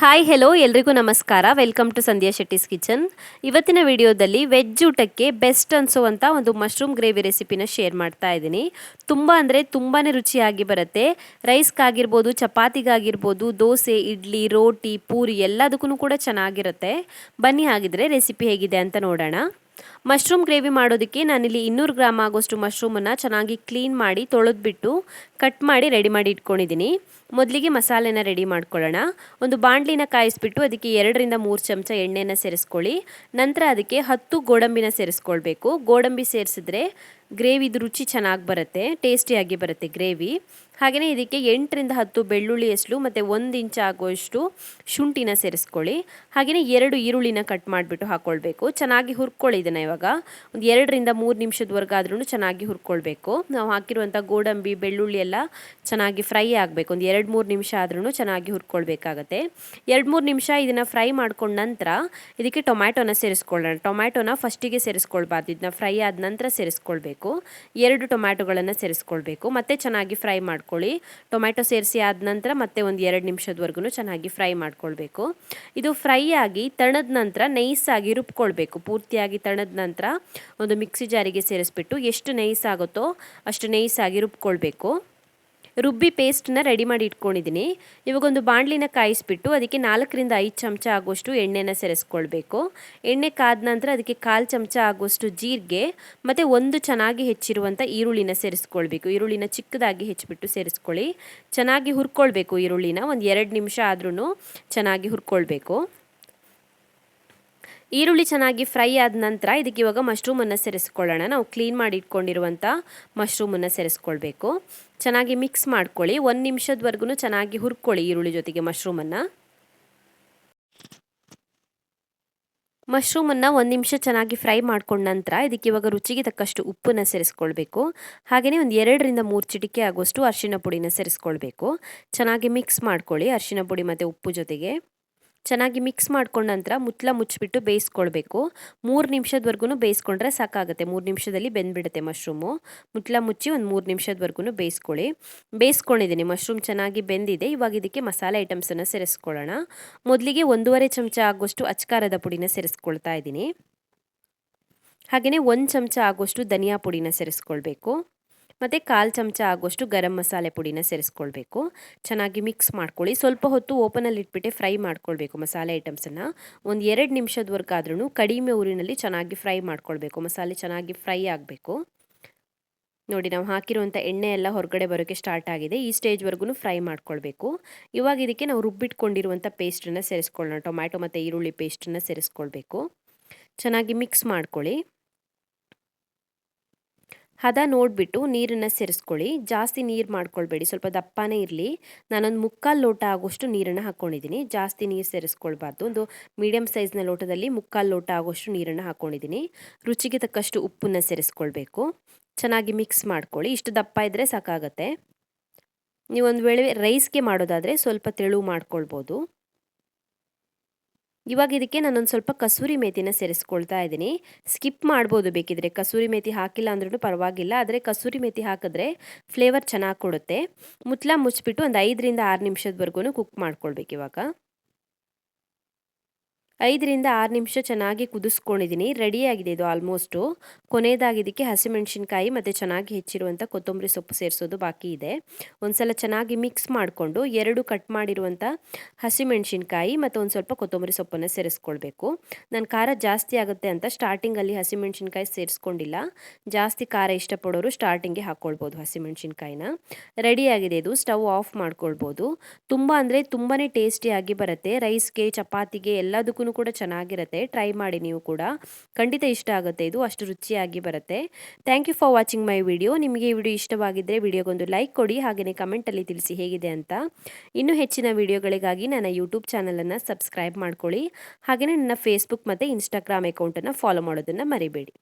Hi hello ಎಲ್ರಿಗೂ ನಮಸ್ಕಾರ. Welcome to Sandhya Shetty's kitchen ಇವತ್ತಿನ ವಿಡಿಯೋದಲ್ಲಿ ವೆಜ್ ಊಟಕ್ಕೆ ಬೆಸ್ಟ್ ಅನಿಸುವಂಥ ಒಂದು ಮಶ್ರೂಮ್ ಗ್ರೇವಿ ರೆಸಿಪಿನ ಶೇರ್ ಮಾಡ್ತಾ ಇದ್ದೀನಿ. ತುಂಬ ಅಂದರೆ ತುಂಬಾ ರುಚಿಯಾಗಿ ಬರುತ್ತೆ. ರೈಸ್ಗಾಗಿರ್ಬೋದು ಚಪಾತಿಗಾಗಿರ್ಬೋದು ದೋಸೆ, ಇಡ್ಲಿ, ರೋಟಿ, ಪೂರಿ ಎಲ್ಲದಕ್ಕೂ ಕೂಡ ಚೆನ್ನಾಗಿರುತ್ತೆ. ಬನ್ನಿ ಹಾಗಿದ್ರೆ ರೆಸಿಪಿ ಹೇಗಿದೆ ಅಂತ ನೋಡೋಣ. ಮಶ್ರೂಮ್ ಗ್ರೇವಿ ಮಾಡೋದಕ್ಕೆ ನಾನಿಲ್ಲಿ ಇನ್ನೂರು ಗ್ರಾಮ್ ಆಗೋಷ್ಟು ಮಶ್ರೂಮನ್ನು ಚೆನ್ನಾಗಿ ಕ್ಲೀನ್ ಮಾಡಿ ತೊಳೆದ್ಬಿಟ್ಟು ಕಟ್ ಮಾಡಿ ರೆಡಿ ಮಾಡಿ ಇಟ್ಕೊಂಡಿದ್ದೀನಿ. ಮೊದಲಿಗೆ ಮಸಾಲೆನ ರೆಡಿ ಮಾಡ್ಕೊಳ್ಳೋಣ. ಒಂದು ಬಾಣಲಿನ ಕಾಯಿಸ್ಬಿಟ್ಟು ಅದಕ್ಕೆ ಎರಡರಿಂದ ಮೂರು ಚಮಚ ಎಣ್ಣೆನ ಸೇರಿಸ್ಕೊಳ್ಳಿ. ನಂತರ ಅದಕ್ಕೆ ಹತ್ತು ಗೋಡಂಬಿನ ಸೇರಿಸ್ಕೊಳ್ಬೇಕು. ಗೋಡಂಬಿ ಸೇರಿಸಿದ್ರೆ ಗ್ರೇವಿದು ರುಚಿ ಚೆನ್ನಾಗಿ ಬರುತ್ತೆ ಟೇಸ್ಟಿಯಾಗಿ ಬರುತ್ತೆ ಗ್ರೇವಿ. ಹಾಗೆಯೇ ಇದಕ್ಕೆ ಎಂಟರಿಂದ ಹತ್ತು ಬೆಳ್ಳುಳ್ಳಿ ಹೆಸಲು ಮತ್ತು ಒಂದು ಇಂಚ್ ಆಗುವಷ್ಟು ಶುಂಠಿನ ಸೇರಿಸ್ಕೊಳ್ಳಿ. ಹಾಗೆಯೇ ಎರಡು ಈರುಳ್ಳಿನ ಕಟ್ ಮಾಡಿಬಿಟ್ಟು ಹಾಕ್ಕೊಳ್ಬೇಕು ಚೆನ್ನಾಗಿ ಹುರ್ಕೊಳ್ಳಿ ಇದನ್ನು ಇವಾಗ. ಒಂದು ಎರಡರಿಂದ ಮೂರು ನಿಮಿಷದವರೆಗಾದ್ರೂ ಚೆನ್ನಾಗಿ ಹುರ್ಕೊಳ್ಬೇಕು. ನಾವು ಹಾಕಿರುವಂಥ ಗೋಡಂಬಿ, ಬೆಳ್ಳುಳ್ಳಿ ಎಲ್ಲ ಚೆನ್ನಾಗಿ ಫ್ರೈ ಆಗಬೇಕು. ಒಂದು ಎರಡು ಮೂರು ನಿಮಿಷ ಆದ್ರೂ ಚೆನ್ನಾಗಿ ಹುರ್ಕೊಳ್ಬೇಕಾಗತ್ತೆ. ಎರಡು ಮೂರು ನಿಮಿಷ ಇದನ್ನು ಫ್ರೈ ಮಾಡ್ಕೊಂಡ ನಂತರ ಇದಕ್ಕೆ ಟೊಮ್ಯಾಟೊನ ಸೇರಿಸ್ಕೊಳ್ಳೋಣ. ಟೊಮ್ಯಾಟೊನ ಫಸ್ಟಿಗೆ ಸೇರಿಸ್ಕೊಳ್ಬಾರ್ದು. ಇದನ್ನ ಫ್ರೈ ಆದ ನಂತರ ಸೇರಿಸ್ಕೊಳ್ಬೇಕು. ಎರಡು ಟೊಮ್ಯಾಟೊಗಳನ್ನು ಸೇರಿಸ್ಕೊಳ್ಬೇಕು. ಮತ್ತೆ ಚೆನ್ನಾಗಿ ಫ್ರೈ ಮಾಡ್ಕೊಳ್ಳಿ. ಟೊಮ್ಯಾಟೊ ಸೇರಿಸಿ ಆದ ನಂತರ ಮತ್ತೆ ಒಂದು ಎರಡು ನಿಮಿಷದವರೆಗೂ ಚೆನ್ನಾಗಿ ಫ್ರೈ ಮಾಡ್ಕೊಳ್ಬೇಕು. ಇದು ಫ್ರೈ ಆಗಿ ತಣದ ನಂತರ ನೈಸಾಗಿ ರುಬ್ಕೊಳ್ಬೇಕು. ಪೂರ್ತಿಯಾಗಿ ತಣದ ನಂತರ ಒಂದು ಮಿಕ್ಸಿ ಜಾರಿಗೆ ಸೇರಿಸ್ಬಿಟ್ಟು ಎಷ್ಟು ನೈಸ್ ಆಗುತ್ತೋ ಅಷ್ಟು ನೈಸಾಗಿ ರುಬ್ಕೊಳ್ಬೇಕು. ರುಬ್ಬಿ ಪೇಸ್ಟನ್ನ ರೆಡಿ ಮಾಡಿ ಇಟ್ಕೊಂಡಿದ್ದೀನಿ. ಇವಾಗೊಂದು ಬಾಣಲಿನ ಕಾಯಿಸ್ಬಿಟ್ಟು ಅದಕ್ಕೆ ನಾಲ್ಕರಿಂದ ಐದು ಚಮಚ ಆಗುವಷ್ಟು ಎಣ್ಣೆನ ಸೇರಿಸ್ಕೊಳ್ಬೇಕು. ಎಣ್ಣೆ ಕಾದ ನಂತರ ಅದಕ್ಕೆ ಕಾಲು ಚಮಚ ಆಗುವಷ್ಟು ಜೀರಿಗೆ, ಮತ್ತು ಒಂದು ಚೆನ್ನಾಗಿ ಹೆಚ್ಚಿರುವಂಥ ಈರುಳ್ಳಿನ ಸೇರಿಸ್ಕೊಳ್ಬೇಕು. ಈರುಳ್ಳಿನ ಚಿಕ್ಕದಾಗಿ ಹೆಚ್ಚಿಬಿಟ್ಟು ಸೇರಿಸ್ಕೊಳ್ಳಿ. ಚೆನ್ನಾಗಿ ಹುರ್ಕೊಳ್ಬೇಕು ಈರುಳ್ಳಿನ, ಒಂದು ಎರಡು ನಿಮಿಷ ಆದ್ರೂ ಚೆನ್ನಾಗಿ ಹುರ್ಕೊಳ್ಬೇಕು. ಈರುಳ್ಳಿ ಚೆನ್ನಾಗಿ ಫ್ರೈ ಆದ ನಂತರ ಇದಕ್ಕೆ ಇವಾಗ ಮಶ್ರೂಮನ್ನು ಸೇರಿಸ್ಕೊಳ್ಳೋಣ. ನಾವು ಕ್ಲೀನ್ ಮಾಡಿ ಇಟ್ಕೊಂಡಿರುವಂಥ ಮಶ್ರೂಮನ್ನು ಸೇರಿಸ್ಕೊಳ್ಬೇಕು. ಚೆನ್ನಾಗಿ ಮಿಕ್ಸ್ ಮಾಡ್ಕೊಳ್ಳಿ. ಒಂದು ನಿಮಿಷದವರೆಗೂ ಚೆನ್ನಾಗಿ ಹುರ್ಕೊಳ್ಳಿ ಈರುಳ್ಳಿ ಜೊತೆಗೆ ಮಶ್ರೂಮನ್ನು. ಮಶ್ರೂಮನ್ನು ಒಂದು ನಿಮಿಷ ಚೆನ್ನಾಗಿ ಫ್ರೈ ಮಾಡ್ಕೊಂಡ ನಂತರ ಇದಕ್ಕೆ ಇವಾಗ ರುಚಿಗೆ ತಕ್ಕಷ್ಟು ಉಪ್ಪನ್ನು ಸೇರಿಸ್ಕೊಳ್ಬೇಕು. ಹಾಗೆಯೇ ಒಂದು ಎರಡರಿಂದ ಮೂರು ಚಿಟಿಕೆ ಆಗುವಷ್ಟು ಅರಿಶಿನ ಪುಡಿನ ಸೇರಿಸ್ಕೊಳ್ಬೇಕು. ಚೆನ್ನಾಗಿ ಮಿಕ್ಸ್ ಮಾಡ್ಕೊಳ್ಳಿ ಅರಿಶಿನ ಪುಡಿ ಮತ್ತು ಉಪ್ಪು ಜೊತೆಗೆ. ಚೆನ್ನಾಗಿ ಮಿಕ್ಸ್ ಮಾಡ್ಕೊಂಡ ನಂತರ ಮುಚ್ಚಲ ಮುಚ್ಚಿಬಿಟ್ಟು ಬೇಯಿಸ್ಕೊಳ್ಬೇಕು. ಮೂರು ನಿಮಿಷದವರೆಗೂ ಬೇಯಿಸ್ಕೊಂಡ್ರೆ ಸಾಕಾಗುತ್ತೆ. ಮೂರು ನಿಮಿಷದಲ್ಲಿ ಬೆಂದ್ಬಿಡುತ್ತೆ ಮಶ್ರೂಮು ಮುಚ್ಚಲ ಮುಚ್ಚಿ ಒಂದು ಮೂರು ನಿಮಿಷದವರೆಗೂ ಬೇಯಿಸ್ಕೊಳ್ಳಿ. ಬೇಯಿಸ್ಕೊಂಡಿದ್ದೀನಿ. ಮಶ್ರೂಮ್ ಚೆನ್ನಾಗಿ ಬೆಂದಿದೆ. ಇವಾಗ ಇದಕ್ಕೆ ಮಸಾಲೆ ಐಟಮ್ಸನ್ನು ಸೇರಿಸ್ಕೊಳ್ಳೋಣ. ಮೊದಲಿಗೆ ಒಂದೂವರೆ ಚಮಚ ಆಗುವಷ್ಟು ಅಚ್ಕಾರದ ಪುಡಿನ ಸೇರಿಸ್ಕೊಳ್ತಾ ಇದ್ದೀನಿ. ಹಾಗೆಯೇ ಒಂದು ಚಮಚ ಆಗುವಷ್ಟು ಧನಿಯಾ ಪುಡಿನ ಸೇರಿಸ್ಕೊಳ್ಬೇಕು. ಮತ್ತು ಕಾಲು ಚಮಚ ಆಗುವಷ್ಟು ಗರಂ ಮಸಾಲೆ ಪುಡಿನ ಸೇರಿಸ್ಕೊಳ್ಬೇಕು. ಚೆನ್ನಾಗಿ ಮಿಕ್ಸ್ ಮಾಡ್ಕೊಳ್ಳಿ. ಸ್ವಲ್ಪ ಹೊತ್ತು ಓಪನಲ್ಲಿ ಇಟ್ಬಿಟ್ಟೆ ಫ್ರೈ ಮಾಡ್ಕೊಳ್ಬೇಕು ಮಸಾಲೆ ಐಟಮ್ಸನ್ನು ಒಂದು ಎರಡು ನಿಮಿಷದವರೆಗಾದ್ರೂ ಕಡಿಮೆ ಊರಿನಲ್ಲಿ ಚೆನ್ನಾಗಿ ಫ್ರೈ ಮಾಡ್ಕೊಳ್ಬೇಕು. ಮಸಾಲೆ ಚೆನ್ನಾಗಿ ಫ್ರೈ ಆಗಬೇಕು. ನೋಡಿ, ನಾವು ಹಾಕಿರುವಂಥ ಎಣ್ಣೆ ಎಲ್ಲ ಹೊರಗಡೆ ಬರೋಕ್ಕೆ ಸ್ಟಾರ್ಟ್ ಆಗಿದೆ. ಈ ಸ್ಟೇಜ್ವರೆಗೂ ಫ್ರೈ ಮಾಡ್ಕೊಳ್ಬೇಕು. ಇವಾಗ ಇದಕ್ಕೆ ನಾವು ರುಬ್ಬಿಟ್ಕೊಂಡಿರುವಂಥ ಪೇಸ್ಟನ್ನು ಸೇರಿಸ್ಕೊಳ್ಳೋಣ ಟೊಮ್ಯಾಟೊ ಮತ್ತು ಈರುಳ್ಳಿ ಪೇಸ್ಟನ್ನು ಸೇರಿಸ್ಕೊಳ್ಬೇಕು. ಚೆನ್ನಾಗಿ ಮಿಕ್ಸ್ ಮಾಡ್ಕೊಳ್ಳಿ. ಹದ ನೋಡಿಬಿಟ್ಟು ನೀರನ್ನು ಸೇರಿಸ್ಕೊಳ್ಳಿ. ಜಾಸ್ತಿ ನೀರು ಮಾಡ್ಕೊಳ್ಬೇಡಿ. ಸ್ವಲ್ಪ ದಪ್ಪನೇ ಇರಲಿ. ನಾನೊಂದು ಮುಕ್ಕಾಲು ಲೋಟ ಆಗೋಷ್ಟು ನೀರನ್ನು ಹಾಕ್ಕೊಂಡಿದ್ದೀನಿ ಜಾಸ್ತಿ ನೀರು ಸೇರಿಸ್ಕೊಳ್ಬಾರ್ದು. ಒಂದು ಮೀಡಿಯಮ್ ಸೈಜ್ನ ಲೋಟದಲ್ಲಿ ಮುಕ್ಕಾಲು ಲೋಟ ಆಗೋಷ್ಟು ನೀರನ್ನು ಹಾಕ್ಕೊಂಡಿದ್ದೀನಿ ರುಚಿಗೆ ತಕ್ಕಷ್ಟು ಉಪ್ಪನ್ನು ಸೇರಿಸ್ಕೊಳ್ಬೇಕು. ಚೆನ್ನಾಗಿ ಮಿಕ್ಸ್ ಮಾಡ್ಕೊಳ್ಳಿ. ಇಷ್ಟು ದಪ್ಪ ಇದ್ದರೆ ಸಾಕಾಗತ್ತೆ. ನೀವೊಂದು ವೇಳೆ ರೈಸ್ಗೆ ಮಾಡೋದಾದರೆ ಸ್ವಲ್ಪ ತೆಳು ಮಾಡ್ಕೊಳ್ಬೋದು. ಇವಾಗ ಇದಕ್ಕೆ ನಾನೊಂದು ಸ್ವಲ್ಪ ಕಸೂರಿ ಮೇಥಿನ ಸೇರಿಸ್ಕೊಳ್ತಾ ಇದ್ದೀನಿ. ಸ್ಕಿಪ್ ಮಾಡ್ಬೋದು ಬೇಕಿದ್ರೆ. ಕಸೂರಿ ಮೇಥಿ ಹಾಕಿಲ್ಲ ಅಂದ್ರೂ ಪರವಾಗಿಲ್ಲ. ಆದರೆ ಕಸೂರಿ ಮೇಥಿ ಹಾಕಿದ್ರೆ ಫ್ಲೇವರ್ ಚೆನ್ನಾಗಿ ಕೊಡುತ್ತೆ. ಮುತ್ಲ ಮುಚ್ಚಿಬಿಟ್ಟು ಒಂದು ಐದರಿಂದ ಆರು ನಿಮಿಷದವರೆಗೂ ಕುಕ್ ಮಾಡ್ಕೊಳ್ಬೇಕು ಇವಾಗ. ಐದರಿಂದ ಆರು ನಿಮಿಷ ಚೆನ್ನಾಗಿ ಕುದಿಸ್ಕೊಂಡಿದ್ದೀನಿ. ರೆಡಿಯಾಗಿದೆ ಇದು ಆಲ್ಮೋಸ್ಟು ಕೊನೆಯದಾಗಿ ಇದಕ್ಕೆ ಹಸಿಮೆಣಸಿನ್ಕಾಯಿ ಮತ್ತು ಚೆನ್ನಾಗಿ ಹೆಚ್ಚಿರುವಂಥ ಕೊತ್ತಂಬರಿ ಸೊಪ್ಪು ಸೇರಿಸೋದು ಬಾಕಿ ಇದೆ. ಒಂದ್ಸಲ ಚೆನ್ನಾಗಿ ಮಿಕ್ಸ್ ಮಾಡಿಕೊಂಡು ಎರಡು ಕಟ್ ಮಾಡಿರುವಂಥ ಹಸಿಮೆಣಸಿನ್ಕಾಯಿ ಮತ್ತು ಒಂದು ಸ್ವಲ್ಪ ಕೊತ್ತಂಬರಿ ಸೊಪ್ಪನ್ನು ಸೇರಿಸ್ಕೊಳ್ಬೇಕು. ನಾನು ಖಾರ ಜಾಸ್ತಿ ಆಗುತ್ತೆ ಅಂತ ಸ್ಟಾರ್ಟಿಂಗಲ್ಲಿ ಹಸಿಮೆಣಸಿನ್ಕಾಯಿ ಸೇರಿಸ್ಕೊಂಡಿಲ್ಲ. ಜಾಸ್ತಿ ಖಾರ ಇಷ್ಟಪಡೋರು ಸ್ಟಾರ್ಟಿಂಗ್ಗೆ ಹಾಕ್ಕೊಳ್ಬೋದು ಹಸಿಮೆಣಸಿನ್ಕಾಯಿನ. ರೆಡಿಯಾಗಿದೆ ಇದು ಸ್ಟವ್ ಆಫ್ ಮಾಡ್ಕೊಳ್ಬೋದು. ತುಂಬ ಅಂದರೆ ತುಂಬಾ ಟೇಸ್ಟಿಯಾಗಿ ಬರುತ್ತೆ. ರೈಸ್ಗೆ ಚಪಾತಿಗೆ ಎಲ್ಲದಕ್ಕೂ ಕೂಡ ಚೆನ್ನಾಗಿರುತ್ತೆ. ಟ್ರೈ ಮಾಡಿ ನೀವು ಕೂಡ. ಖಂಡಿತ ಇಷ್ಟ ಆಗುತ್ತೆ ಇದು. ಅಷ್ಟು ರುಚಿಯಾಗಿ ಬರುತ್ತೆ. Thank you for watching my video ನಿಮಗೆ ಈ ವಿಡಿಯೋ ಇಷ್ಟವಾಗಿದ್ದರೆ ವಿಡಿಯೋಗೊಂದು ಲೈಕ್ ಕೊಡಿ. ಹಾಗೆಯೇ ಕಮೆಂಟಲ್ಲಿ ತಿಳಿಸಿ ಹೇಗಿದೆ ಅಂತ. ಇನ್ನೂ ಹೆಚ್ಚಿನ ವಿಡಿಯೋಗಳಿಗಾಗಿ ನನ್ನ ಯೂಟ್ಯೂಬ್ ಚಾನಲನ್ನು ಸಬ್ಸ್ಕ್ರೈಬ್ ಮಾಡ್ಕೊಳ್ಳಿ. ಹಾಗೆಯೇ ನನ್ನ ಫೇಸ್ಬುಕ್ ಮತ್ತು ಇನ್ಸ್ಟಾಗ್ರಾಮ್ ಅಕೌಂಟನ್ನು ಫಾಲೋ ಮಾಡೋದನ್ನು ಮರಿಬೇಡಿ.